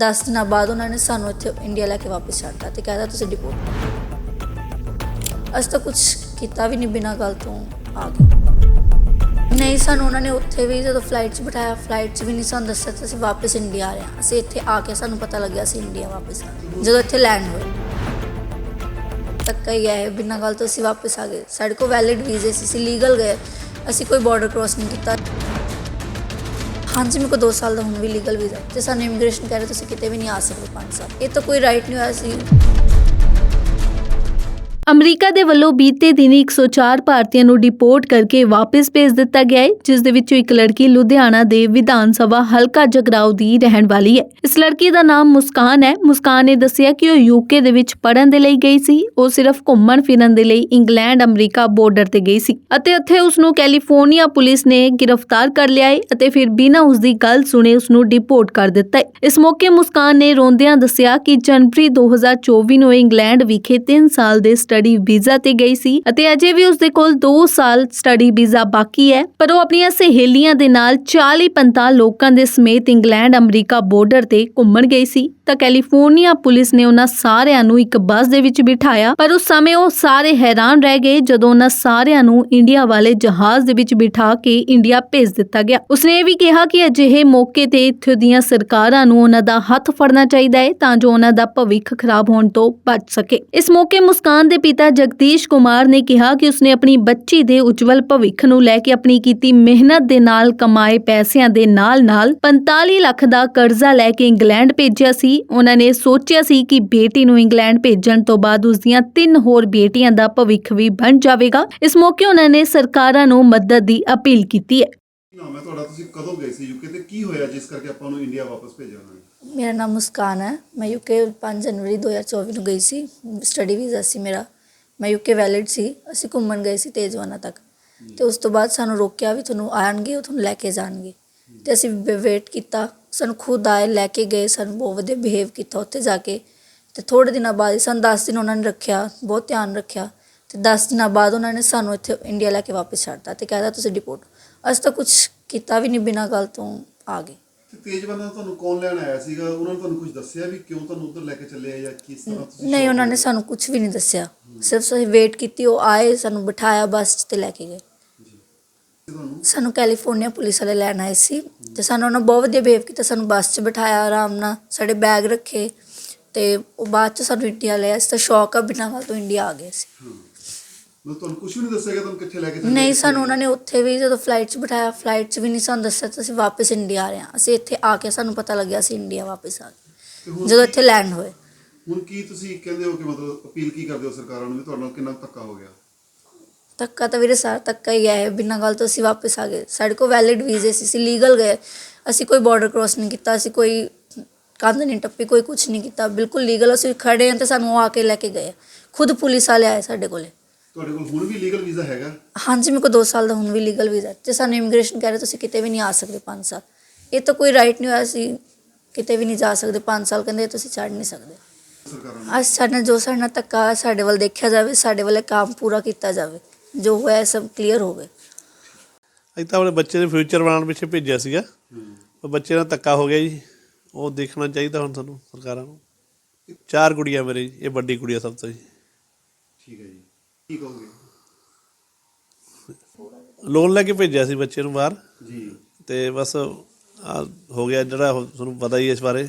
10 ਦਿਨਾਂ ਬਾਅਦ ਉਹਨਾਂ ਨੇ ਸਾਨੂੰ ਇੱਥੇ ਇੰਡੀਆ ਲੈ ਕੇ ਵਾਪਸ ਛੱਡਤਾ ਤੇ ਕਹਿੰਦਾ ਤੁਸੀਂ ਡਿਪੋਰਟ ਅਸੀਂ ਤਾਂ ਕੁਝ ਕੀਤਾ ਵੀ ਨਹੀਂ ਬਿਨਾਂ ਗੱਲ ਤੋਂ ਆ ਗਏ। ਨਹੀਂ, ਸਾਨੂੰ ਉਹਨਾਂ ਨੇ ਉੱਥੇ ਵੀ ਜਦੋਂ ਫਲਾਈਟ 'ਚ ਬਿਠਾਇਆ ਫਲਾਈਟ 'ਚ ਵੀ ਨਹੀਂ ਸਾਨੂੰ ਦੱਸਿਆ ਕਿ ਅਸੀਂ ਵਾਪਸ ਇੰਡੀਆ ਆ ਰਹੇ ਹਾਂ। ਅਸੀਂ ਇੱਥੇ ਆ ਕੇ ਸਾਨੂੰ ਪਤਾ ਲੱਗਿਆ ਅਸੀਂ ਇੰਡੀਆ ਵਾਪਸ ਆ ਜਦੋਂ ਇੱਥੇ ਲੈਂਡ ਹੋਏ, ਧੱਕਾ ਹੀ ਆਏ ਬਿਨਾਂ ਗੱਲ ਤੋਂ ਅਸੀਂ ਵਾਪਸ ਆ ਗਏ। ਸਾਡੇ ਕੋਲ ਵੈਲਿਡ ਵੀਜ਼ੇ ਸੀ, ਅਸੀਂ ਲੀਗਲ ਗਏ। ਅਸੀਂ ਕੋਈ ਬਾਰਡਰ ਕ੍ਰੋਸ ਨਹੀਂ ਕੀਤਾ। ਹਾਂਜੀ, ਮੇਰੇ ਕੋਲ 2 ਸਾਲ ਦਾ ਹੁਣ ਵੀ ਲੀਗਲ ਵੀਜ਼ਾ ਤੇ ਸਾਨੂੰ ਇਮੀਗ੍ਰੇਸ਼ਨ ਕਹਿ ਰਹੇ ਤੁਸੀਂ ਕਿਤੇ ਵੀ ਨਹੀਂ ਆ ਸਕਦੇ 5 ਸਾਲ। ਇਹ ਤਾਂ ਕੋਈ ਰਾਈਟ ਨਹੀਂ ਹੋਇਆ ਸੀ। ਅਮਰੀਕਾ ਦੇ ਵੱਲੋਂ ਬੀਤੇ ਦਿਨੀ 104 ਭਾਰਤੀਆਂ ਨੂੰ ਡਿਪੋਰਟ ਕਰਕੇ ਵਾਪਸ ਭੇਜ ਦਿੱਤਾ ਗਿਆ ਹੈ, ਜਿਸ ਦੇ ਵਿੱਚੋਂ ਇੱਕ ਲੜਕੀ ਲੁਧਿਆਣਾ ਦੇ ਵਿਧਾਨ ਸਭਾ ਹਲਕਾ ਜਗਰਾਉ ਦੀ ਰਹਿਣ ਵਾਲੀ ਹੈ। ਇਸ ਲੜਕੀ ਦਾ ਨਾਮ ਮੁਸਕਾਨ ਹੈ। ਮੁਸਕਾਨ ਨੇ ਦੱਸਿਆ ਕਿ ਉਹ ਯੂਕੇ ਦੇ ਵਿੱਚ ਪੜ੍ਹਨ ਦੇ ਲਈ ਗਈ ਸੀ। ਉਹ ਸਿਰਫ ਘੁੰਮਣ ਫਿਰਨ ਦੇ ਲਈ ਇੰਗਲੈਂਡ, ਅਮਰੀਕਾ ਬਾਰਡਰ ਤੇ ਗਈ ਸੀ ਅਤੇ ਉੱਥੇ ਉਸ ਨੂੰ ਕੈਲੀਫੋਰਨੀਆ ਪੁਲਿਸ ਨੇ ਗ੍ਰਿਫਤਾਰ ਕਰ ਲਿਆ ਹੈ ਅਤੇ ਫਿਰ ਬਿਨਾਂ ਉਸ ਦੀ ਗੱਲ ਸੁਣੇ ਉਸ ਨੂੰ ਡਿਪੋਰਟ ਕਰ ਦਿੱਤਾ ਹੈ। ਇਸ ਮੌਕੇ ਮੁਸਕਾਨ ਨੇ ਰੋਂਦਿਆਂ ਦੱਸਿਆ ਕਿ ਜਨਵਰੀ 2024 ਨੂੰ ਇੰਗਲੈਂਡ ਵਿਖੇ 3 ਸਾਲ ਦੇ ਸਟੱਡੀ ਵੀਜ਼ਾ ਤੇ ਗਈ ਸੀ ਅਤੇ ਅਜੇ ਵੀ ਉਸ ਦੇ ਕੋਲ 2 ਸਾਲ ਸਟੱਡੀ ਵੀਜ਼ਾ ਬਾਕੀ ਹੈ, ਪਰ ਉਹ ਆਪਣੀਆਂ ਸਹੇਲੀਆਂ ਦੇ ਨਾਲ 40-45 ਲੋਕਾਂ ਦੇ ਸਮੇਤ ਇੰਗਲੈਂਡ, ਅਮਰੀਕਾ ਬਾਰਡਰ ਤੇ ਘੁੰਮਣ ਗਈ ਸੀ। ਤਾਂ ਕੈਲੀਫੋਰਨੀਆ ਪੁਲਿਸ ਨੇ ਉਹਨਾਂ ਸਾਰਿਆਂ ਨੂੰ ਇੱਕ ਬੱਸ ਦੇ ਵਿੱਚ ਬਿਠਾਇਆ, ਪਰ ਉਸ ਸਮੇਂ ਉਹ ਸਾਰੇ ਹੈਰਾਨ ਰਹਿ ਗਏ ਜਦੋਂ ਉਹਨਾਂ ਸਾਰਿਆਂ ਨੂੰ ਇੰਡੀਆ ਵਾਲੇ ਜਹਾਜ਼ ਦੇ ਵਿੱਚ ਬਿਠਾ ਕੇ ਇੰਡੀਆ ਭੇਜ ਦਿੱਤਾ ਗਿਆ। ਉਸਨੇ ਇਹ ਵੀ ਕਿਹਾ ਕਿ ਅਜਿਹੇ ਮੌਕੇ ਤੇ ਇੱਥੇ ਦੀਆਂ ਸਰਕਾਰਾਂ ਨੂੰ ਉਹਨਾਂ ਦਾ ਹੱਥ ਫੜਨਾ ਚਾਹੀਦਾ ਹੈ ਤਾਂ ਜੋ ਉਹਨਾਂ ਦਾ ਭਵਿੱਖ ਖਰਾਬ ਹੋਣ ਤੋਂ ਬਚ ਸਕੇ। ਇਸ ਮੌਕੇ ਮੁਸਕਾਨ ਦੇ ਪਿਤਾ ਜਗਦੀਸ਼ ਕੁਮਾਰ ਨੇ ਕਿਹਾ ਕਿ ਉਸਨੇ ਆਪਣੀ ਬੱਚੀ ਦੇ ਉਜਵਲ ਭਵਿੱਖ ਨੂੰ ਲੈ ਕੇ ਆਪਣੀ ਕੀਤੀ ਮਿਹਨਤ ਦੇ ਨਾਲ ਕਮਾਏ ਪੈਸਿਆਂ ਦੇ ਨਾਲ-ਨਾਲ 45 ਲੱਖ ਦਾ ਕਰਜ਼ਾ ਲੈ ਕੇ ਇੰਗਲੈਂਡ ਭੇਜਿਆ ਸੀ। ਉਹਨਾਂ ਨੇ ਸੋਚਿਆ ਸੀ ਕਿ ਬੇਟੀ ਨੂੰ ਇੰਗਲੈਂਡ ਭੇਜਣ ਤੋਂ ਬਾਅਦ ਉਸ ਦੀਆਂ ਤਿੰਨ ਹੋਰ ਬੇਟੀਆਂ ਦਾ ਭਵਿੱਖ ਵੀ ਬਣ ਜਾਵੇਗਾ। ਇਸ ਮੌਕੇ ਉਹਨਾਂ ਨੇ ਸਰਕਾਰਾਂ ਨੂੰ ਮਦਦ ਦੀ ਅਪੀਲ ਕੀਤੀ ਹੈ। ਨਾਮ ਹੈ ਤੁਹਾਡਾ ਤੁਸੀਂ ਕਦੋਂ ਗਏ ਸੀ? ਯੂਕੇ ਤੇ ਕੀ ਹੋਇਆ ਜਿਸ ਕਰਕੇ ਆਪਾਂ ਨੂੰ ਇੰਡੀਆ ਵਾਪਸ ਭੇਜਿਆ ਉਹਨਾਂ ਨੇ? ਮੇਰਾ ਨਾਮ ਮੁਸਕਾਨ ਹੈ ਮੈਂ ਯੂਕੇ 5 ਜਨਵਰੀ 2024 ਨੂੰ ਗਈ ਸੀ ਸਟੱਡੀ ਵੀਜ਼ਾ ਸੀ ਮੇਰਾ ਮੈਂ ਯੂਕੇ ਵੈਲਿਡ ਸੀ ਅਸੀਂ ਘੁੰਮਣ ਗਏ ਸੀ ਤੇਜਵਾਨਾ ਤੱਕ ਤੇ ਉਸ ਤੋਂ ਬਾਅਦ ਸਾਨੂੰ ਰੋਕਿਆ ਵੀ ਤੁਹਾਨੂੰ ਆਣਗੇ ਉਹ ਤੁਹਾਨੂੰ ਲੈ ਕੇ ਜਾਣਗੇ ਤੇ ਅਸੀਂ ਵੇਟ ਕੀਤਾ ਸਾਨੂੰ ਖੁਦ ਆਏ ਲੈ ਕੇ ਗਏ ਸਾਨੂੰ ਬਹੁਤ ਵਧੀਆ ਬਿਹੇਵ ਕੀਤਾ ਉੱਥੇ ਜਾ ਕੇ ਤੇ ਥੋੜੇ ਦਿਨਾਂ ਬਾਅਦ ਹੀ ਸਾਨੂੰ 10 ਦਿਨ ਉਹਨਾਂ ਨੇ ਰੱਖਿਆ ਬਹੁਤ ਧਿਆਨ ਰੱਖਿਆ ਤੇ 10 ਦਿਨਾਂ ਬਾਅਦ ਉਹਨਾਂ ਨੇ ਸਾਨੂੰ ਇੱਥੇ ਇੰਡੀਆ ਲੈ ਕੇ ਵਾਪਸ ਛੱਡਤਾ ਤੇ ਕਹਿੰਦਾ ਤੁਸੀਂ ਡਿਪੋਰਟ ਅਸੀਂ ਤਾਂ ਕੁਝ ਕੀਤਾ ਵੀ ਨਹੀਂ ਬਿਨਾਂ ਗੱਲ ਤੋਂ ਆ ਗਏ ਤੇ ਤੇਜਵਾਨਾ ਤੁਹਾਨੂੰ ਕੌਣ ਲੈਣ ਆਇਆ ਸੀਗਾ? ਉਹਨਾਂ ਨੇ ਤੁਹਾਨੂੰ ਕੁਝ ਦੱਸਿਆ ਵੀ ਕਿਉਂ ਤੁਹਾਨੂੰ ਉੱਧਰ ਲੈ ਕੇ ਚੱਲੇ ਆ ਜਾਂ ਕਿਸ ਤਰ੍ਹਾਂ ਤੁਸੀਂ ਨਹੀਂ ਉਹਨਾਂ ਨੇ ਸਾਨੂੰ ਕੁਝ ਵੀ ਨਹੀਂ ਦੱਸਿਆ। ਸਿਰਫ ਅਸੀਂ ਵੇਟ ਕੀਤੀ ਉਹ ਆਏ ਸਾਨੂੰ ਬਿਠਾਇਆ ਬੱਸ 'ਚ ਤੇ ਲੈ ਕੇ ਗਏ। ਤੁਹਾਨੂੰ? ਸਾਨੂੰ ਕੈਲੀਫੋਰਨੀਆ ਪੁਲਿਸ ਵਾਲੇ ਲੈਣ ਆਏ ਸੀ ਤੇ ਸਾਨੂੰ ਉਹਨਾਂ ਬਹੁਤ ਵਧੀਆ ਬਿਹੇਵ ਕੀਤਾ ਸਾਨੂੰ ਬੱਸ 'ਚ ਬਿਠਾਇਆ ਆਰਾਮ ਨਾਲ ਸਾਡੇ ਬੈਗ ਰੱਖੇ ਤੇ ਉਹ ਬਾਅਦ 'ਚ ਸਾਨੂੰ ਇੰਡੀਆ ਲਿਆ ਅਸੀਂ ਤਾਂ ਸ਼ੌਕ ਆ ਬਿਨਾਂ ਗੱਲ ਤੋਂ ਇੰਡੀਆ ਆ ਗਏ ਸੀ ਹਾਂ। ਮੈਂ ਤੁਹਾਨੂੰ ਕੁਝ ਵੀ ਨਹੀਂ ਦੱਸਿਆ ਕਿ ਤੁਹਾਨੂੰ ਕਿੱਥੇ ਲੈ ਕੇ ਚੱਲੇ ਨਹੀਂ ਸਾਨੂੰ ਉਹਨਾਂ ਨੇ ਉੱਥੇ ਵੀ ਜਦੋਂ ਫਲਾਈਟ 'ਚ ਬਿਠਾਇਆ ਫਲਾਈਟ 'ਚ ਵੀ ਨਹੀਂ ਸਾਨੂੰ ਦੱਸਿਆ ਅਸੀਂ ਵਾਪਸ ਇੰਡੀਆ ਆ ਰਹੇ ਹਾਂ। ਅਸੀਂ ਇੱਥੇ ਆ ਕੇ ਸਾਨੂੰ ਪਤਾ ਲੱਗਿਆ ਅਸੀਂ ਇੰਡੀਆ ਵਾਪਸ ਆ ਤੇ ਗਏ ਹੁਣ ਜਦੋਂ ਇੱਥੇ ਲੈਂਡ ਹੋਏ। ਹੁਣ ਕੀ ਤੁਸੀਂ ਕਹਿੰਦੇ ਹੋ ਕਿ ਮਤਲਬ ਅਪੀਲ ਕੀ ਕਰਦੇ ਹੋ ਸਰਕਾਰਾਂ ਨੂੰ ਵੀ ਤੁਹਾਡੇ ਨਾਲ ਕਿੰਨਾ ਕੁ ਧੱਕਾ ਹੋ ਗਿਆ? ਧੱਕਾ ਤਾਂ ਵੀਰੇ ਸਾਰਾ ਧੱਕਾ ਹੀ ਹੈ ਬਿਨਾਂ ਗੱਲ ਤੋਂ ਅਸੀਂ ਵਾਪਸ ਆ ਗਏ। ਸਾਡੇ ਕੋਲ ਵੈਲਿਡ ਵੀਜ਼ੇ ਸੀ ਅਸੀਂ ਲੀਗਲ ਗਏ। ਅਸੀਂ ਕੋਈ ਬਾਰਡਰ ਕ੍ਰੋਸ ਨਹੀਂ ਕੀਤਾ ਅਸੀਂ ਕੋਈ ਕੰਧ ਨਹੀਂ ਟੱਪੀ ਕੋਈ ਕੁਝ ਨਹੀਂ ਕੀਤਾ। ਬਿਲਕੁਲ ਲੀਗਲ ਅਸੀਂ ਖੜੇ ਹਾਂ ਤੇ ਸਾਨੂੰ ਉਹ ਆ ਕੇ ਲੈ ਕੇ ਗਏ। ਖੁਦ ਪੁਲਿਸ ਵਾਲੇ ਆਏ ਸਾਡੇ ਕੋਲੇ। ਤੁਹਾਡੇ ਕੋਲ ਹੁਣ ਵੀ ਲੀਗਲ ਵੀਜ਼ਾ ਹੈਗਾ? ਹਾਂਜੀ ਮੇਰੇ ਕੋਲ 2 ਸਾਲ ਦਾ ਹੁਣ ਵੀ ਲੀਗਲ ਵੀਜ਼ਾ ਤੇ ਸਾਨੂੰ ਇਮੀਗ੍ਰੇਸ਼ਨ ਕਹਿ ਰਹੇ ਤੁਸੀਂ ਕਿਤੇ ਵੀ ਨਹੀਂ ਆ ਸਕਦੇ 5 ਸਾਲ। ਇਹ ਤਾਂ ਕੋਈ ਰਾਈਟ ਨਹੀਂ ਹੋਇਆ ਸੀ ਕਿਤੇ ਵੀ ਨਹੀਂ ਜਾ ਸਕਦੇ 5 ਸਾਲ। ਕਹਿੰਦੇ ਤੁਸੀਂ ਛੱਡ ਨਹੀਂ ਸਕਦੇ। ਸਰਕਾਰਾਂ ਨੂੰ? ਅੱਜ ਸਾਡੇ ਨਾਲ ਜੋ ਸਾਡੇ ਨਾਲ ਧੱਕਾ ਹੋਇਆ, ਸਾਡੇ ਵੱਲ ਦੇਖਿਆ ਜਾਵੇ ਸਾਡੇ ਵੱਲੇ ਕੰਮ ਪੂਰਾ ਕੀਤਾ ਜਾਵੇ। ਜੋ ਹੋਇਆ ਸਭ ਕਲੀਅਰ ਹੋਵੇ ਅਸੀਂ ਤਾਂ ਆਪਣੇ ਬੱਚੇ ਦੇ ਫਿਊਚਰ ਬਣਾਉਣ ਪਿੱਛੇ ਭੇਜਿਆ ਸੀਗਾ। ਪਰ ਬੱਚੇ ਨਾਲ ਧੱਕਾ ਹੋ ਗਿਆ ਜੀ। ਉਹ ਦੇਖਣਾ ਚਾਹੀਦਾ ਹੁਣ ਸਾਨੂੰ ਸਰਕਾਰਾਂ ਨੂੰ। ਚਾਰ ਕੁੜੀਆਂ ਮੇਰੇ ਜੀ ਇਹ ਵੱਡੀ ਕੁੜੀ ਆ ਸਭ ਤੋਂ ਜੀ। ਠੀਕ ਹੈ ਜੀ। ਕੀ ਕਹੋਗੇ ਲੋਨ ਲੈ ਕੇ ਭੇਜਿਆ ਸੀ ਬੱਚੇ ਨੂੰ ਬਾਹਰ। ਜੀ। ਤੇ ਬਸ ਆਹ ਹੋ ਗਿਆ ਜਿਹੜਾ ਤੁਹਾਨੂੰ ਪਤਾ ਹੀ ਹੈ ਇਸ ਬਾਰੇ।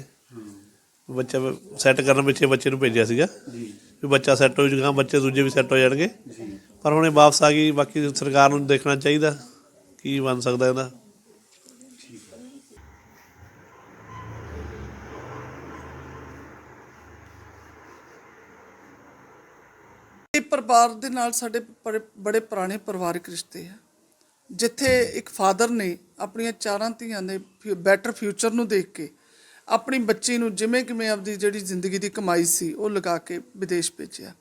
ਬੱਚਾ ਸੈੱਟ ਕਰਨ ਪਿੱਛੇ ਬੱਚੇ ਨੂੰ ਭੇਜਿਆ ਸੀਗਾ। ਜੀ। ਵੀ ਬੱਚਾ ਸੈੱਟ ਹੋ ਜਾਊਗਾ ਬੱਚੇ ਦੂਜੇ ਵੀ ਸੈੱਟ ਹੋ ਜਾਣਗੇ। ਜੀ। ਪਰ ਹੁਣ ਇਹ ਵਾਪਸ ਆ ਗਈ ਬਾਕੀ ਸਰਕਾਰ ਨੂੰ ਦੇਖਣਾ ਚਾਹੀਦਾ ਕੀ ਬਣ ਸਕਦਾ ਇਹਦਾ ਇਹ ਪਰਿਵਾਰ ਦੇ ਨਾਲ ਸਾਡੇ ਬੜੇ- ਬੜੇ ਪੁਰਾਣੇ ਪਰਿਵਾਰਕ ਰਿਸ਼ਤੇ ਆ। ਜਿੱਥੇ ਇੱਕ ਫਾਦਰ ਨੇ ਆਪਣੀਆਂ ਚਾਰਾਂ ਧੀਆਂ ਦੇ ਬੈਟਰ ਫਿਊਚਰ ਨੂੰ ਦੇਖ ਕੇ ਆਪਣੀ ਬੱਚੀ ਨੂੰ ਜਿਵੇਂ ਕਿਵੇਂ ਆਪਦੀ ਜਿਹੜੀ ਜ਼ਿੰਦਗੀ ਦੀ ਕਮਾਈ ਸੀ ਉਹ ਲਗਾ ਕੇ ਵਿਦੇਸ਼ ਭੇਜਿਆ।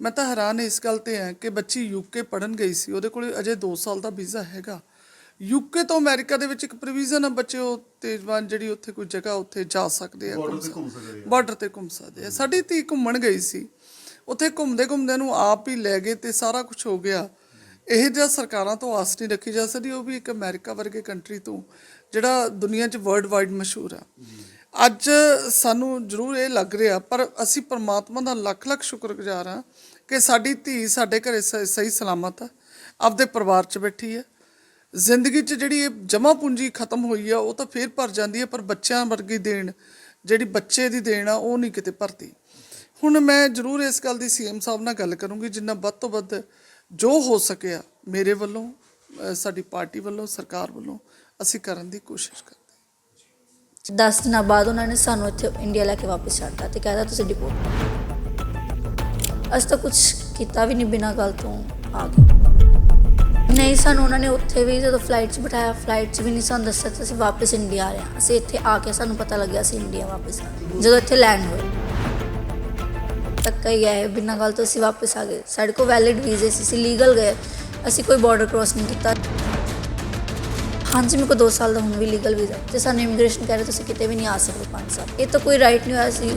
ਮੈਂ ਤਾਂ ਹੈਰਾਨ ਇਸ ਗੱਲ ਤੇ ਹਾਂ ਕਿ ਬੱਚੀ ਯੂਕੇ ਪੜਨ ਗਈ ਸੀ ਉਹਦੇ ਕੋਲੇ ਅਜੇ 2 ਸਾਲ ਦਾ ਵੀਜ਼ਾ ਹੈਗਾ। ਯੂਕੇ ਤੋਂ ਅਮਰੀਕਾ ਦੇ ਵਿੱਚ ਇੱਕ ਪ੍ਰੋਵੀਜ਼ਨ ਆ ਬੱਚੇ ਉਹ ਤੇਜ਼ਬਾਨ ਜਿਹੜੀ ਉੱਥੇ ਕੋਈ ਜਗ੍ਹਾ ਉੱਥੇ ਜਾ ਸਕਦੇ ਆ ਤੇ ਘੁੰਮ ਸਕਦੇ ਆ। ਬਾਰਡਰ ਤੇ ਘੁੰਮ ਸਕਦੇ ਆ। ਸਾਡੀ ਧੀ ਘੁੰਮਣ ਗਈ ਸੀ। ਉੱਥੇ ਘੁੰਮਦੇ ਘੁੰਮਦੇ ਨੂੰ ਆਪ ਹੀ ਲੈ ਗਏ ਤੇ ਸਾਰਾ ਕੁਝ ਹੋ ਗਿਆ। ਇਹ ਜਿਹਾ ਸਰਕਾਰਾਂ ਤੋਂ ਆਸ ਨਹੀਂ ਰੱਖੀ ਜਾ ਸਕਦੀ, ਉਹ ਵੀ ਇੱਕ ਅਮਰੀਕਾ ਵਰਗੇ ਕੰਟਰੀ ਤੋਂ, ਜਿਹੜਾ ਦੁਨੀਆ 'ਚ ਵਰਲਡ ਵਾਈਡ ਮਸ਼ਹੂਰ ਆ। ਅੱਜ ਸਾਨੂੰ ਜ਼ਰੂਰ ਇਹ ਲੱਗ ਰਿਹਾ, ਪਰ ਅਸੀਂ ਪਰਮਾਤਮਾ ਦਾ ਲੱਖ ਲੱਖ ਸ਼ੁਕਰਗੁਜ਼ਾਰ ਹਾਂ ਕਿ ਸਾਡੀ ਧੀ ਸਾਡੇ ਘਰੇ ਸ- ਸਹੀ ਸਲਾਮਤ ਆ, ਆਪਦੇ ਪਰਿਵਾਰ 'ਚ ਬੈਠੀ ਆ। ਜ਼ਿੰਦਗੀ 'ਚ ਜਿਹੜੀ ਇਹ ਜਮਾ ਪੂੰਜੀ ਖਤਮ ਹੋਈ ਆ, ਉਹ ਤਾਂ ਫੇਰ ਭਰ ਜਾਂਦੀ ਹੈ ਪਰ ਬੱਚਿਆਂ ਵਰਗੀ ਦੇਣ, ਜਿਹੜੀ ਬੱਚੇ ਦੀ ਦੇਣ ਆ, ਉਹ ਨਹੀਂ ਕਿਤੇ ਭਰਦੀ। ਹੁਣ ਮੈਂ ਜ਼ਰੂਰ ਇਸ ਗੱਲ ਦੀ ਸੀਐਮ ਸਾਹਿਬ ਨਾਲ ਗੱਲ ਕਰੂੰਗੀ, ਜਿੰਨਾ ਵੱਧ ਤੋਂ ਵੱਧ ਜੋ ਹੋ ਸਕਿਆ ਮੇਰੇ ਵੱਲੋਂ ਸਾਡੀ ਪਾਰਟੀ ਵੱਲੋਂ, ਸਰਕਾਰ ਵੱਲੋਂ, ਅਸੀਂ ਕਰਨ ਦੀ ਕੋਸ਼ਿਸ਼ ਕਰਦੇ 10 ਦਿਨਾਂ ਬਾਅਦ ਉਹਨਾਂ ਨੇ ਸਾਨੂੰ ਇੱਥੇ ਇੰਡੀਆ ਲੈ ਕੇ ਵਾਪਸ ਛੱਡਤਾ ਤੇ ਕਹਿੰਦਾ ਤੁਸੀਂ ਡਿਪੋਰਟ ਅਸੀਂ ਤਾਂ ਕੁਝ ਕੀਤਾ ਵੀ ਨਹੀਂ ਬਿਨਾਂ ਗੱਲ ਤੋਂ ਆ ਗਏ ਨਹੀਂ, ਸਾਨੂੰ ਉਹਨਾਂ ਨੇ ਉੱਥੇ ਵੀ ਜਦੋਂ ਫਲਾਈਟ 'ਚ ਬਿਠਾਇਆ ਫਲਾਈਟ 'ਚ ਵੀ ਨਹੀਂ ਸਾਨੂੰ ਦੱਸਿਆ ਕਿ ਅਸੀਂ ਵਾਪਸ ਇੰਡੀਆ ਆ ਰਹੇ ਹਾਂ। ਅਸੀਂ ਇੱਥੇ ਆ ਕੇ ਸਾਨੂੰ ਪਤਾ ਲੱਗਿਆ ਅਸੀਂ ਇੰਡੀਆ ਵਾਪਸ ਜਦੋਂ ਇੱਥੇ ਲੈਂਡ ਹੋਏ। ਧੱਕਾ ਹੀ ਹੈ ਬਿਨਾਂ ਗੱਲ ਤੋਂ ਅਸੀਂ ਵਾਪਸ ਆ ਗਏ। ਸਾਡੇ ਕੋਲ ਵੈਲਿਡ ਵੀਜ਼ੇ ਸੀ, ਅਸੀਂ ਲੀਗਲ ਗਏ। ਅਸੀਂ ਕੋਈ ਬਾਰਡਰ ਕ੍ਰਾਸ ਨਹੀਂ ਕੀਤਾ। ਹਾਂਜੀ, ਮੇਰੇ ਕੋਲ 2 ਸਾਲ ਦਾ ਹੁਣ ਵੀ ਲੀਗਲ ਵੀਜ਼ਾ ਤੇ ਸਾਨੂੰ ਇਮੀਗ੍ਰੇਸ਼ਨ ਕਹਿ ਰਹੇ ਤੁਸੀਂ ਕਿਤੇ ਵੀ ਨਹੀਂ ਆ ਸਕਦੇ 5 ਸਾਲ। ਇਹ ਤਾਂ ਕੋਈ ਰਾਈਟ ਨਹੀਂ ਹੋਇਆ ਸੀ।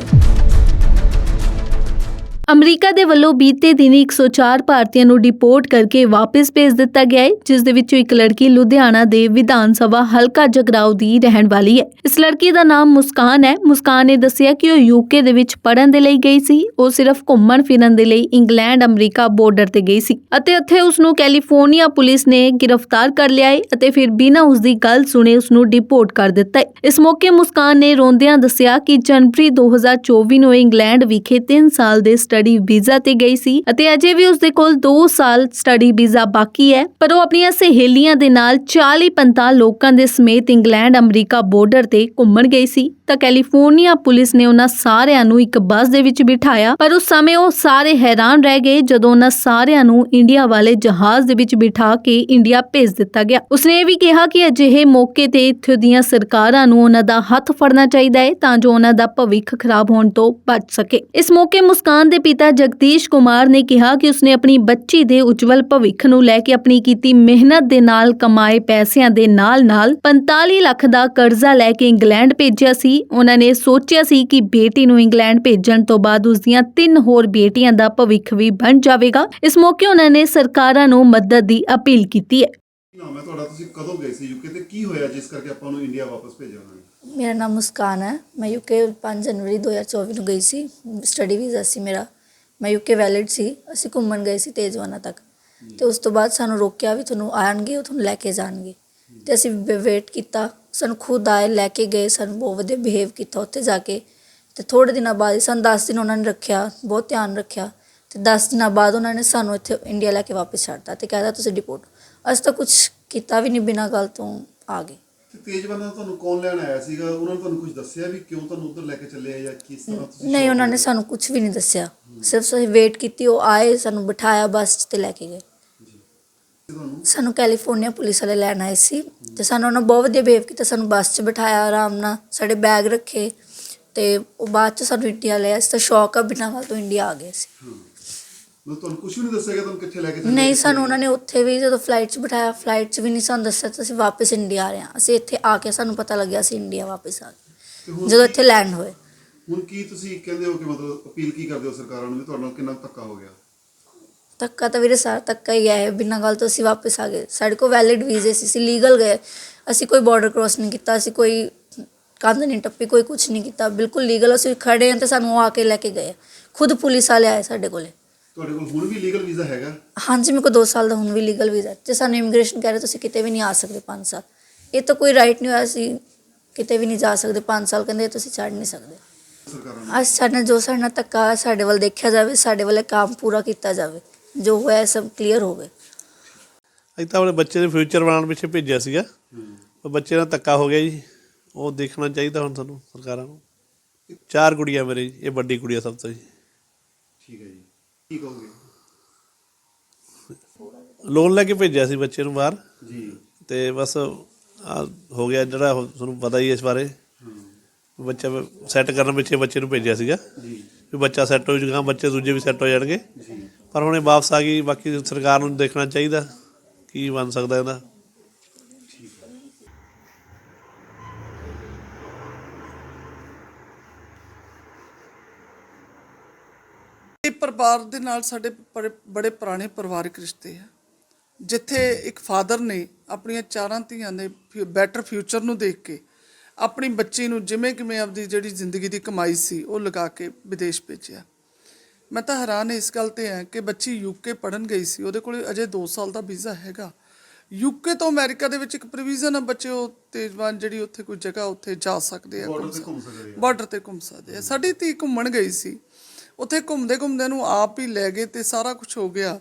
ਅਮਰੀਕਾ ਦੇ ਵੱਲੋਂ ਬੀਤੇ ਦਿਨੀ 104 ਭਾਰਤੀਆਂ ਨੂੰ ਡਿਪੋਰਟ ਕਰਕੇ ਵਾਪਸ ਭੇਜ ਦਿੱਤਾ ਗਿਆ ਹੈ, ਜਿਸ ਦੇ ਵਿੱਚੋਂ ਇੱਕ ਲੜਕੀ ਲੁਧਿਆਣਾ ਦੇ ਵਿਧਾਨ ਸਭਾ ਹਲਕਾ ਜਗਰਾਉ ਦੀ ਰਹਿਣ ਵਾਲੀ ਹੈ। ਇਸ ਲੜਕੀ ਦਾ ਨਾਮ ਮੁਸਕਾਨ ਹੈ। ਮੁਸਕਾਨ ਨੇ ਦੱਸਿਆ ਕਿ ਉਹ ਯੂਕੇ ਦੇ ਵਿੱਚ ਪੜ੍ਹਨ ਦੇ ਲਈ ਗਈ ਸੀ। ਉਹ ਸਿਰਫ ਘੁੰਮਣ ਫਿਰਨ ਦੇ ਲਈ ਇੰਗਲੈਂਡ, ਅਮਰੀਕਾ ਬਾਰਡਰ ਤੇ ਗਈ ਸੀ ਅਤੇ ਉੱਥੇ ਉਸ ਨੂੰ ਕੈਲੀਫੋਰਨੀਆ ਪੁਲਿਸ ਨੇ ਗ੍ਰਿਫਤਾਰ ਕਰ ਲਿਆ ਹੈ ਅਤੇ ਫਿਰ ਬਿਨਾਂ ਉਸ ਦੀ ਗੱਲ ਸੁਣੇ ਉਸ ਨੂੰ ਡਿਪੋਰਟ ਕਰ ਦਿੱਤਾ ਹੈ। ਇਸ ਮੌਕੇ ਮੁਸਕਾਨ ਨੇ ਰੋਂਦਿਆਂ ਦੱਸਿਆ ਕਿ ਜਨਵਰੀ 2024 ਨੂੰ ਇੰਗਲੈਂਡ ਵਿਖੇ 3 ਸਾਲ ਦੇ ਸਟੱਡੀ ਵੀਜ਼ਾ ਤੇ ਗਈ ਸੀ ਅਤੇ ਅਜੇ ਵੀ ਉਸ ਦੇ ਕੋਲ 2 ਸਾਲ ਸਟੱਡੀ ਵੀਜ਼ਾ ਬਾਕੀ ਹੈ, ਪਰ ਉਹ ਆਪਣੀਆਂ ਸਹੇਲੀਆਂ ਦੇ ਨਾਲ 40-45 ਲੋਕਾਂ ਦੇ ਸਮੇਤ ਇੰਗਲੈਂਡ, ਅਮਰੀਕਾ ਬਾਰਡਰ ਤੇ ਘੁੰਮਣ ਗਈ ਸੀ। ਤਾਂ ਕੈਲੀਫੋਰਨੀਆ ਪੁਲਿਸ ਨੇ ਉਹਨਾਂ ਸਾਰਿਆਂ ਨੂੰ ਇੱਕ ਬੱਸ ਦੇ ਵਿੱਚ ਬਿਠਾਇਆ, ਪਰ ਉਸ ਸਮੇਂ ਉਹ ਸਾਰੇ ਹੈਰਾਨ ਰਹਿ ਗਏ ਜਦੋਂ ਉਹਨਾਂ ਸਾਰਿਆਂ ਨੂੰ ਇੰਡੀਆ ਵਾਲੇ ਜਹਾਜ਼ ਦੇ ਵਿੱਚ ਬਿਠਾ ਕੇ ਇੰਡੀਆ ਭੇਜ ਦਿੱਤਾ ਗਿਆ। ਉਸਨੇ ਇਹ ਵੀ ਕਿਹਾ ਕਿ ਅਜਿਹੇ ਮੌਕੇ ਤੇ ਇੱਥੇ ਦੀਆਂ ਸਰਕਾਰਾਂ ਨੂੰ ਉਹਨਾਂ ਦਾ ਹੱਥ ਫੜਨਾ ਚਾਹੀਦਾ ਹੈ ਤਾਂ ਜੋ ਉਹਨਾਂ ਦਾ ਭਵਿੱਖ ਖਰਾਬ ਹੋਣ ਤੋਂ ਬਚ ਸਕੇ। ਇਸ ਮੌਕੇ ਮੁਸਕਾਨ ਦੇ ਪਿਤਾ ਜਗਦੀਸ਼ ਕੁਮਾਰ ਨੇ ਕਿਹਾ ਕਿ ਉਸਨੇ ਆਪਣੀ ਬੱਚੀ ਦੇ ਉਜਵਲ ਭਵਿੱਖ ਨੂੰ ਲੈ ਕੇ ਆਪਣੀ ਕੀਤੀ ਮਿਹਨਤ ਦੇ ਨਾਲ ਕਮਾਏ ਪੈਸਿਆਂ ਦੇ ਨਾਲ-ਨਾਲ 45 ਲੱਖ ਦਾ ਕਰਜ਼ਾ ਲੈ ਕੇ ਇੰਗਲੈਂਡ ਭੇਜਿਆ ਸੀ। ਉਹਨਾਂ ਨੇ ਸੋਚਿਆ ਸੀ ਕਿ ਬੇਟੀ ਨੂੰ ਇੰਗਲੈਂਡ ਭੇਜਣ ਤੋਂ ਬਾਅਦ ਉਸ ਦੀਆਂ ਤਿੰਨ ਹੋਰ ਬੇਟੀਆਂ ਦਾ ਭਵਿੱਖ ਵੀ ਬਣ ਜਾਵੇਗਾ। ਇਸ ਮੌਕੇ ਉਹਨਾਂ ਨੇ ਸਰਕਾਰਾਂ ਨੂੰ ਮਦਦ ਦੀ ਅਪੀਲ ਕੀਤੀ ਹੈ। ਕੀ ਨਾਮ ਹੈ ਤੁਹਾਡਾ ਤੁਸੀਂ ਕਦੋਂ ਗਏ ਸੀ? ਯੂਕੇ ਤੇ ਕੀ ਹੋਇਆ ਜਿਸ ਕਰਕੇ ਆਪਾਂ ਨੂੰ ਇੰਡੀਆ ਵਾਪਸ ਭੇਜਿਆ ਉਹਨਾਂ ਨੇ? ਮੇਰਾ ਨਾਮ ਮੁਸਕਾਨ ਹੈ। ਮੈਂ ਯੂਕੇ 5 ਜਨਵਰੀ 2024 ਨੂੰ ਗਈ ਸੀ। ਸਟੱਡੀ ਵੀਜ਼ਾ ਸੀ ਮੇਰਾ। ਮੈਂ ਯੂਕੇ ਵੈਲਿਡ ਸੀ ਅਸੀਂ ਘੁੰਮਣ ਗਏ ਸੀ ਤੇਜਵਾਨਾ ਤੱਕ। ਤੇ ਉਸ ਤੋਂ ਬਾਅਦ ਸਾਨੂੰ ਰੋਕਿਆ ਵੀ ਤੁਹਾਨੂੰ ਆਣਗੇ ਉਹ ਤੁਹਾਨੂੰ ਲੈ ਕੇ ਜਾਣਗੇ। ਤੇ ਅਸੀਂ ਵੇਟ ਕੀਤਾ ਸਾਨੂੰ ਖੁਦ ਆਏ ਲੈ ਕੇ ਗਏ ਸਾਨੂੰ ਬਹੁਤ ਵਧੀਆ ਬਿਹੇਵ ਕੀਤਾ ਉੱਥੇ ਜਾ ਕੇ। ਤੇ ਥੋੜੇ ਦਿਨਾਂ ਬਾਅਦ ਸਾਨੂੰ 10 ਦਿਨ ਉਹਨਾਂ ਨੇ ਰੱਖਿਆ ਬਹੁਤ ਧਿਆਨ ਰੱਖਿਆ। ਤੇ 10 ਦਿਨਾਂ ਬਾਅਦ ਉਹਨਾਂ ਨੇ ਸਾਨੂੰ ਇੱਥੇ ਇੰਡੀਆ ਲੈ ਕੇ ਵਾਪਸ ਛੱਡਤਾ ਤੇ ਕਹਿੰਦਾ ਤੁਸੀਂ ਡਿਪੋਰਟ ਅਸੀਂ ਤਾਂ ਕੁਝ ਕੀਤਾ ਵੀ ਨਹੀਂ ਬਿਨਾਂ ਗੱਲ ਤੋਂ ਆ ਗਏ। ਤੇ ਤੇਜਵਾਨਾ ਤੁਹਾਨੂੰ ਕੌਣ ਲੈਣ ਆਇਆ ਸੀਗਾ? ਉਹਨਾਂ ਨੇ ਤੁਹਾਨੂੰ ਕੁਝ ਦੱਸਿਆ ਵੀ ਕਿਉਂ ਤੁਹਾਨੂੰ ਉੱਧਰ ਲੈ ਕੇ ਚੱਲੇ ਆ ਜਾਂ ਕਿਸ ਤਰ੍ਹਾਂ ਤੁਸੀਂ ਨਹੀਂ ਉਹਨਾਂ ਨੇ? ਸਾਨੂੰ ਕੁਝ ਵੀ ਨਹੀਂ ਦੱਸਿਆ। ਸਿਰਫ ਅਸੀਂ ਵੇਟ ਕੀਤੀ ਉਹ ਆਏ ਸਾਨੂੰ ਬਿਠਾਇਆ ਬੱਸ 'ਚ ਤੇ ਲੈ ਕੇ ਗਏ। ਤੁਹਾਨੂੰ? ਸਾਨੂੰ ਕੈਲੀਫੋਰਨੀਆ ਪੁਲਿਸ ਵਾਲੇ ਲੈਣ ਆਏ ਸੀ ਤੇ ਸਾਨੂੰ ਉਹਨਾਂ ਬਹੁਤ ਵਧੀਆ ਬਿਹੇਵ ਕੀਤਾ ਸਾਨੂੰ ਬੱਸ 'ਚ ਬਿਠਾਇਆ ਆਰਾਮ ਨਾਲ ਸਾਡੇ ਬੈਗ ਰੱਖੇ ਤੇ ਉਹ ਬਾਅਦ 'ਚ ਸਾਨੂੰ ਇੰਡੀਆ ਲਿਆ ਅਸੀਂ ਤਾਂ ਸ਼ੌਕ ਆ ਬਿਨਾਂ ਗੱਲ ਤੋਂ ਇੰਡੀਆ ਆ ਗਏ ਸੀ ਮਤਲਬ ਤੁਹਾਨੂੰ ਕੁਝ ਵੀ ਨਹੀਂ ਦੱਸਿਆ ਕਿ ਤੁਹਾਨੂੰ ਕਿੱਥੇ ਲੈ ਕੇ ਚੱਲੇ ਨਹੀਂ ਸਾਨੂੰ ਉਹਨਾਂ ਨੇ ਉੱਥੇ ਵੀ ਜਦੋਂ ਫਲਾਈਟ 'ਚ ਬਿਠਾਇਆ ਫਲਾਈਟ 'ਚ ਵੀ ਨਹੀਂ ਸਾਨੂੰ ਦੱਸਿਆ ਕਿ ਅਸੀਂ ਵਾਪਸ ਇੰਡੀਆ ਆ ਰਹੇ ਹਾਂ। ਅਸੀਂ ਇੱਥੇ ਆ ਕੇ ਸਾਨੂੰ ਪਤਾ ਲੱਗਿਆ ਅਸੀਂ ਇੰਡੀਆ ਵਾਪਸ ਆ ਤੇ ਗਏ ਹੁਣ ਜਦੋਂ ਇੱਥੇ ਲੈਂਡ ਹੋਏ। ਹੁਣ ਕੀ ਤੁਸੀਂ ਕਹਿੰਦੇ ਹੋ ਕਿ ਮਤਲਬ ਅਪੀਲ ਕੀ ਕਰਦੇ ਹੋ ਸਰਕਾਰਾਂ ਨੂੰ ਵੀ ਤੁਹਾਡੇ ਨਾਲ ਕਿੰਨਾ ਧੱਕਾ ਹੋ ਗਿਆ? ਧੱਕਾ ਤਾਂ ਵੀਰੇ ਸਾਰਾ ਧੱਕਾ ਹੀ ਹੈ ਬਿਨਾਂ ਗੱਲ ਤੋਂ ਅਸੀਂ ਵਾਪਸ ਆ ਗਏ। ਸਾਡੇ ਕੋਲ ਵੈਲਿਡ ਵੀਜ਼ੇ ਸੀ ਅਸੀਂ ਲੀਗਲ ਗਏ। ਅਸੀਂ ਕੋਈ ਬਾਰਡਰ ਕ੍ਰਾਸ ਨਹੀਂ ਕੀਤਾ ਅਸੀਂ ਕੋਈ ਕੰਧ ਨਹੀਂ ਟੱਪੀ ਕੋਈ ਕੁਝ ਨਹੀਂ ਕੀਤਾ। ਬਿਲਕੁਲ ਲੀਗਲ ਅਸੀਂ ਖੜੇ ਹਾਂ ਤੇ ਸਾਨੂੰ ਉਹ ਆ ਕੇ ਲੈ ਕੇ ਗਏ ਖੁਦ ਪੁਲਿਸ ਵਾਲੇ ਆਏ ਸਾਡੇ ਕੋਲੇ। ਤੁਹਾਡੇ ਕੋਲ ਹੁਣ ਵੀ ਲੀਗਲ ਵੀਜ਼ਾ ਹੈਗਾ? ਹਾਂਜੀ ਮੇਰੇ ਕੋਲ 2 ਸਾਲ ਦਾ ਹੁਣ ਵੀ ਲੀਗਲ ਵੀਜ਼ਾ ਤੇ ਸਾਨੂੰ ਇਮੀਗ੍ਰੇਸ਼ਨ ਕਹਿ ਰਹੇ ਤੁਸੀਂ ਕਿਤੇ ਵੀ ਨਹੀਂ ਆ ਸਕਦੇ 5 ਸਾਲ। ਇਹ ਤਾਂ ਕੋਈ ਰਾਈਟ ਨਹੀਂ ਹੋਇਆ ਸੀ ਕਿਤੇ ਵੀ ਨਹੀਂ ਜਾ ਸਕਦੇ 5 ਸਾਲ। ਕਹਿੰਦੇ ਤੁਸੀਂ ਛੱਡ ਨਹੀਂ ਸਕਦੇ। ਸਰਕਾਰਾਂ ਨੂੰ? ਅੱਜ ਸਾਡੇ ਨਾਲ ਜੋ ਸਾਡੇ ਨਾਲ ਧੱਕਾ ਹੋਇਆ, ਸਾਡੇ ਵੱਲ ਦੇਖਿਆ ਜਾਵੇ ਸਾਡੇ ਵੱਲ ਇਹ ਕੰਮ ਪੂਰਾ ਕੀਤਾ ਜਾਵੇ। ਜੋ ਹੋਇਆ ਸਭ ਕਲੀਅਰ ਹੋਵੇ ਅਸੀਂ ਤਾਂ ਆਪਣੇ ਬੱਚੇ ਦੇ ਫਿਊਚਰ ਬਣਾਉਣ ਪਿੱਛੇ ਭੇਜਿਆ ਸੀਗਾ। ਪਰ ਬੱਚੇ ਨਾਲ ਧੱਕਾ ਹੋ ਗਿਆ ਜੀ। ਉਹ ਦੇਖਣਾ ਚਾਹੀਦਾ ਹੁਣ ਸਾਨੂੰ ਸਰਕਾਰਾਂ ਨੂੰ। ਚਾਰ ਕੁੜੀਆਂ ਮੇਰੇ ਜੀ ਇਹ ਵੱਡੀ ਕੁੜੀ ਆ ਸਭ ਤੋਂ ਜੀ। ਠੀਕ ਹੈ ਜੀ। ਕੀ ਕਹੋਗੇ ਲੋਨ ਲੈ ਕੇ ਭੇਜਿਆ ਸੀ ਬੱਚੇ ਨੂੰ ਬਾਹਰ। ਜੀ। ਤੇ ਬਸ ਆ ਹੋ ਗਿਆ ਜਿਹੜਾ ਉਹ ਤੁਹਾਨੂੰ ਪਤਾ ਹੀ ਹੈ ਇਸ ਬਾਰੇ। ਬੱਚਾ ਸੈੱਟ ਕਰਨ ਪਿੱਛੇ ਬੱਚੇ ਨੂੰ ਭੇਜਿਆ ਸੀਗਾ। ਜੀ। ਵੀ ਬੱਚਾ ਸੈੱਟ ਹੋ ਜਾਊਗਾ ਬੱਚੇ ਦੂਜੇ ਵੀ ਸੈੱਟ ਹੋ ਜਾਣਗੇ। ਜੀ। ਪਰ ਹੁਣ ਇਹ ਵਾਪਸ ਆ ਗਈ ਬਾਕੀ ਸਰਕਾਰ ਨੂੰ ਦੇਖਣਾ ਚਾਹੀਦਾ ਕੀ ਬਣ ਸਕਦਾ ਇਹਦਾ। ਇਹ ਪਰਿਵਾਰ ਦੇ ਨਾਲ ਸਾਡੇ ਬੜੇ ਪੁਰਾਣੇ ਪਰਿਵਾਰਕ ਰਿਸ਼ਤੇ ਆ। ਜਿੱਥੇ ਇੱਕ ਫਾਦਰ ਨੇ ਆਪਣੀਆਂ ਚਾਰਾਂ ਧੀਆਂ ਦੇ ਬੈਟਰ ਫਿਊਚਰ ਨੂੰ ਦੇਖ ਕੇ ਆਪਣੀ ਬੱਚੀ ਨੂੰ ਜਿਵੇਂ ਕਿਵੇਂ ਆਪਦੀ ਜਿਹੜੀ ਜ਼ਿੰਦਗੀ ਦੀ ਕਮਾਈ ਸੀ ਉਹ ਲਗਾ ਕੇ ਵਿਦੇਸ਼ ਭੇਜਿਆ। ਮੈਂ ਤਾਂ ਹੈਰਾਨ ਇਸ ਗੱਲ ਤੇ ਹਾਂ ਕਿ ਬੱਚੀ ਯੂਕੇ ਪੜਨ ਗਈ ਸੀ। ਉਹਦੇ ਕੋਲੇ ਅਜੇ 2 ਸਾਲ ਦਾ ਵੀਜ਼ਾ ਹੈਗਾ। ਯੂਕੇ ਤੋਂ ਅਮਰੀਕਾ ਦੇ ਵਿੱਚ ਇੱਕ ਪ੍ਰੋਵੀਜ਼ਨ ਆ ਬੱਚੇ ਉਹ ਤੇਜ਼ਬਾਨ ਜਿਹੜੀ ਉੱਥੇ ਕੋਈ ਜਗ੍ਹਾ ਉੱਥੇ ਜਾ ਆ ਸਕਦੇ ਆ। ਬਾਰਡਰ ਤੇ ਘੁੰਮ ਸਕਦੇ ਆ। ਸਾਡੀ ਧੀ ਘੁੰਮਣ ਗਈ ਸੀ। ਉੱਥੇ ਘੁੰਮਦੇ ਘੁੰਮਦੇ ਨੂੰ ਆਪ ਹੀ ਲੈ ਗਏ ਤੇ ਸਾਰਾ ਕੁਝ ਹੋ ਗਿਆ।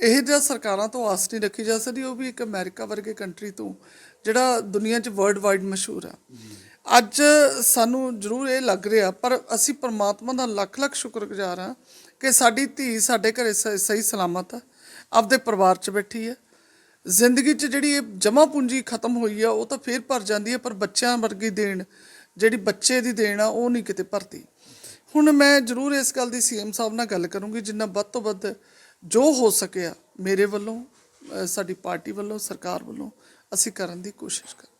ਇਹ ਜਿਹਾ ਸਰਕਾਰਾਂ ਤੋਂ ਆਸ ਨਹੀਂ ਰੱਖੀ ਜਾ ਸਕਦੀ, ਉਹ ਵੀ ਇੱਕ ਅਮਰੀਕਾ ਵਰਗੇ ਕੰਟਰੀ ਤੋਂ, ਜਿਹੜਾ ਦੁਨੀਆ 'ਚ ਵਰਲਡ ਵਾਈਡ ਮਸ਼ਹੂਰ ਆ। ਅੱਜ ਸਾਨੂੰ ਜ਼ਰੂਰ ਇਹ ਲੱਗ ਰਿਹਾ, ਪਰ ਅਸੀਂ ਪਰਮਾਤਮਾ ਦਾ ਲੱਖ ਲੱਖ ਸ਼ੁਕਰਗੁਜ਼ਾਰ ਆ ਕਿ ਸਾਡੀ ਧੀ ਸਾਡੇ ਘਰੇ ਸ- ਸਹੀ ਸਲਾਮਤ ਆ, ਆਪਦੇ ਪਰਿਵਾਰ 'ਚ ਬੈਠੀ ਆ। ਜ਼ਿੰਦਗੀ 'ਚ ਜਿਹੜੀ ਇਹ ਜਮਾ ਪੂੰਜੀ ਖਤਮ ਹੋਈ ਆ, ਉਹ ਤਾਂ ਫੇਰ ਭਰ ਜਾਂਦੀ ਹੈ ਪਰ ਬੱਚਿਆਂ ਵਰਗੀ ਦੇਣ, ਜਿਹੜੀ ਬੱਚੇ ਦੀ ਦੇਣ ਆ, ਉਹ ਨਹੀਂ ਕਿਤੇ ਭਰਤੀ ਹੁਣ ਮੈਂ ਜ਼ਰੂਰ ਇਸ ਗੱਲ ਦੀ ਸੀਐਮ ਸਾਹਿਬ ਨਾਲ ਗੱਲ ਕਰੂੰਗੀ, ਜਿੰਨਾ ਵੱਧ ਤੋਂ ਵੱਧ ਜੋ ਹੋ ਸਕਿਆ ਮੇਰੇ ਵੱਲੋਂ ਸਾਡੀ ਪਾਰਟੀ ਵੱਲੋਂ, ਸਰਕਾਰ ਵੱਲੋਂ, ਅਸੀਂ ਕਰਨ ਦੀ ਕੋਸ਼ਿਸ਼ ਕਰਾਂਗੇ।